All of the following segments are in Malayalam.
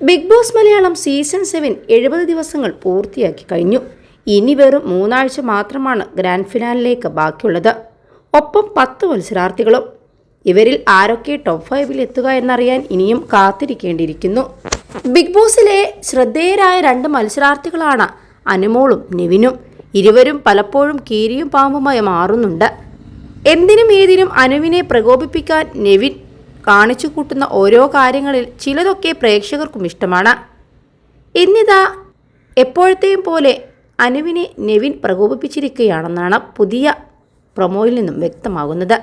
Bigg Boss Malayalam season seven എഴുപത് ദിവസങ്ങൾ പൂർത്തിയാക്കി കഴിഞ്ഞു. ഇനി വെറും മൂന്നാഴ്ച മാത്രമാണ് ഗ്രാൻഡ് ഫിനാലിലേക്ക് ബാക്കിയുള്ളത്. ഒപ്പം പത്ത് മത്സരാർത്ഥികളും. ഇവരിൽ ആരൊക്കെ ടോപ്പ് ഫൈവിൽ എത്തുക എന്നറിയാൻ ഇനിയും കാത്തിരിക്കേണ്ടിയിരിക്കുന്നു. ബിഗ് ബോസിലെ ശ്രദ്ധേയരായ രണ്ട് മത്സരാർത്ഥികളാണ് അനുമോളും നിവിനും. ഇരുവരും പലപ്പോഴും കീരിയും പാമ്പുമായി മാറുന്നുണ്ട്. എന്തിനും ഏതിനും അനുവിനെ പ്രകോപിപ്പിക്കാൻ നെവിൻ കാണിച്ചു കൂട്ടുന്ന ഓരോ കാര്യങ്ങളിൽ ചിലതൊക്കെ പ്രേക്ഷകർക്കും ഇഷ്ടമാണ്. ഇന്നിതാ എപ്പോഴത്തെയും പോലെ അനുവിനെ നെവിൻ പ്രകോപിപ്പിച്ചിരിക്കുകയാണെന്നാണ് പുതിയ പ്രൊമോയിൽ നിന്നും വ്യക്തമാകുന്നത്.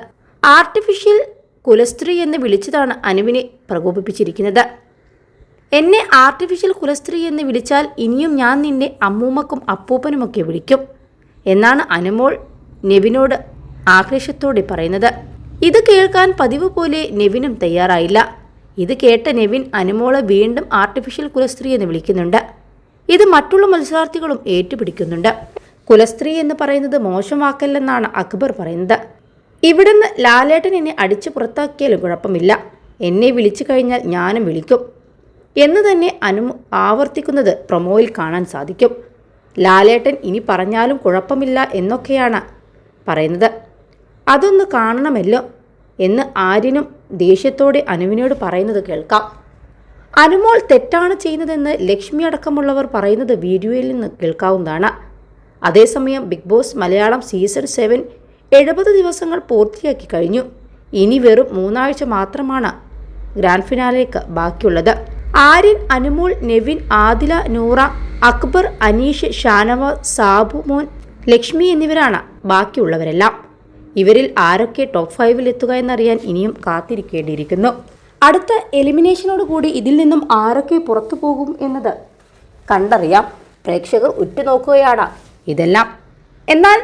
ആർട്ടിഫിഷ്യൽ കുലസ്ത്രീ എന്ന് വിളിച്ചതാണ് അനുവിനെ പ്രകോപിപ്പിച്ചിരിക്കുന്നത്. എന്നെ ആർട്ടിഫിഷ്യൽ കുലസ്ത്രീ എന്ന് വിളിച്ചാൽ ഇനിയും ഞാൻ നിന്റെ അമ്മൂമ്മക്കും അപ്പൂപ്പനുമൊക്കെ വിളിക്കും എന്നാണ് അനുമോൾ നെവിനോട് ആക്രോശത്തോടെ പറയുന്നത്. ഇത് കേൾക്കാൻ പതിവ് പോലെ നെവിനും തയ്യാറായില്ല. ഇത് കേട്ട നെവിൻ അനുമോളെ വീണ്ടും ആർട്ടിഫിഷ്യൽ കുലസ്ത്രീ എന്ന് വിളിക്കുന്നുണ്ട്. ഇത് മറ്റുള്ള മത്സരാർത്ഥികളും ഏറ്റുപിടിക്കുന്നുണ്ട്. കുലസ്ത്രീ എന്ന് പറയുന്നത് മോശം വാക്കല്ലെന്നാണ് അക്ബർ പറയുന്നത്. ഇവിടുന്ന് ലാലേട്ടൻ എന്നെ അടിച്ചു പുറത്താക്കിയാലും കുഴപ്പമില്ല. എന്നെ വിളിച്ചു കഴിഞ്ഞാൽ ഞാനും വിളിക്കും. എന്ന് തന്നെ അനു ആവർത്തിക്കുന്നത് പ്രൊമോയിൽ കാണാൻ സാധിക്കും. ലാലേട്ടൻ ഇനി പറഞ്ഞാലും കുഴപ്പമില്ല എന്നൊക്കെയാണ് പറയുന്നത്. അതൊന്ന് കാണണമല്ലോ എന്ന് ആര്യനും ദേഷ്യത്തോടെ അനുവിനോട് പറയുന്നത് കേൾക്കാം. അനുമോൾ തെറ്റാണ് ചെയ്യുന്നതെന്ന് ലക്ഷ്മി അടക്കമുള്ളവർ പറയുന്നത് വീഡിയോയിൽ നിന്ന് കേൾക്കാവുന്നതാണ്. അതേസമയം Bigg Boss Malayalam season seven എഴുപത് ദിവസങ്ങൾ പൂർത്തിയാക്കി കഴിഞ്ഞു. ഇനി വെറും മൂന്നാഴ്ച മാത്രമാണ് ഗ്രാൻഡ് ഫിനാലേക്ക് ബാക്കിയുള്ളത്. ആര്യൻ അനുമോൾ നെവിൻ ആദില നൂറ അക്ബർ അനീഷ് ഷാനവാസ് സാബു മോൻ ലക്ഷ്മി എന്നിവരാണ് ബാക്കിയുള്ളവരെല്ലാം. ഇവരിൽ ആരൊക്കെ ടോപ്പ് ഫൈവിൽ എത്തുക എന്നറിയാൻ ഇനിയും കാത്തിരിക്കേണ്ടിയിരിക്കുന്നു. അടുത്ത എലിമിനേഷനോട് കൂടി ഇതിൽ നിന്നും ആരൊക്കെ പുറത്തു പോകും എന്നത് കണ്ടറിയാം. പ്രേക്ഷകർ ഉറ്റുനോക്കുകയാണ് ഇതെല്ലാം. എന്നാൽ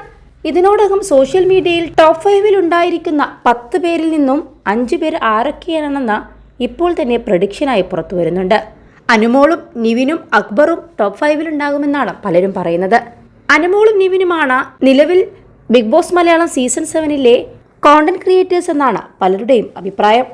ഇതിനോടകം സോഷ്യൽ മീഡിയയിൽ ടോപ്പ് ഫൈവിൽ ഉണ്ടായിരിക്കുന്ന പത്ത് പേരിൽ നിന്നും അഞ്ച് പേർ ആരൊക്കെയാണെന്ന ഇപ്പോൾ തന്നെ പ്രഡിക്ഷനായി പുറത്തു വരുന്നുണ്ട്. അനുമോളും നിവിനും അക്ബറും ടോപ്പ് ഫൈവിൽ ഉണ്ടാകുമെന്നാണ് പലരും പറയുന്നത്. അനുമോളും നിവിനുമാണ് നിലവിൽ ബിഗ് ബോസ് മലയാളം സീസൺ സെവനിലെ കോണ്ടന്റ് ക്രിയേറ്റേഴ്സ് എന്നാണ് പലരുടെയും അഭിപ്രായം.